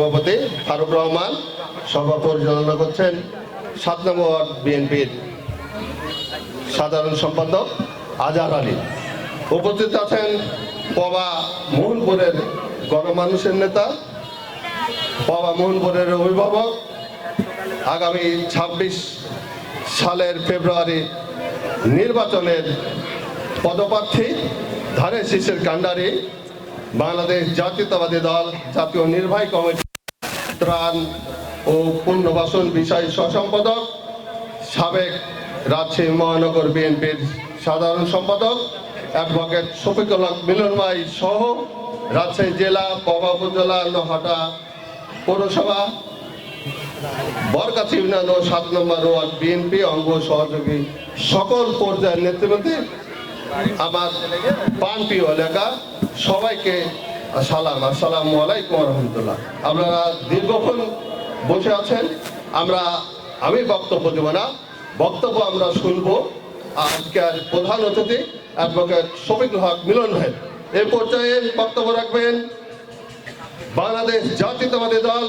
সভাপতি ফারুক রহমান সভা পরিচালনা করছেন সাত নম্বর বিএনপির সাধারণ সম্পাদক আজহার আলী। উপস্থিত আছেন পবা মোহনপুরের গণমানুষের নেতা পবা মোহনপুরের অভিভাবক। আগামী ছাব্বিশ সালের ফেব্রুয়ারি নির্বাচনের পদপ্রার্থী ধারে শীষের কাণ্ডারি, বাংলাদেশ জাতীয়তাবাদী দল জাতীয় নির্বাহী কমিটি ত্রাণ ও পুনর্বাসন বিষয় সহসম্পাদক, সাবেক রাজশাহী মহানগর বিএনপির সাধারণ সম্পাদক, অ্যাডভোকেট শফিকুল হক মিলন ভাই সহ রাজশাহী জেলা, পবা উপজেলা নোহাটা পৌরসভা, বরগাছি ইউনিয়ন ও সাত নম্বর ওয়ার্ড বিএনপি অঙ্গ সহযোগী সকল পর্যায়ের নেতৃবৃন্দ, আমার পানপ্রিয় এলাকা, সবাইকে সালাম আসসালাম আলাইকুম রহমতুল্লাহ। আপনারা দীর্ঘক্ষণ বসে আছেন, আমরা, আমি বক্তব্য দেব না, বক্তব্য আমরা শুনব আজকের প্রধান অতিথি, অ্যাডভোকেট শফিকুল হক মিলন ভাই। এ পর্যায়ে বক্তব্য রাখবেন বাংলাদেশ জাতীয়তাবাদী দল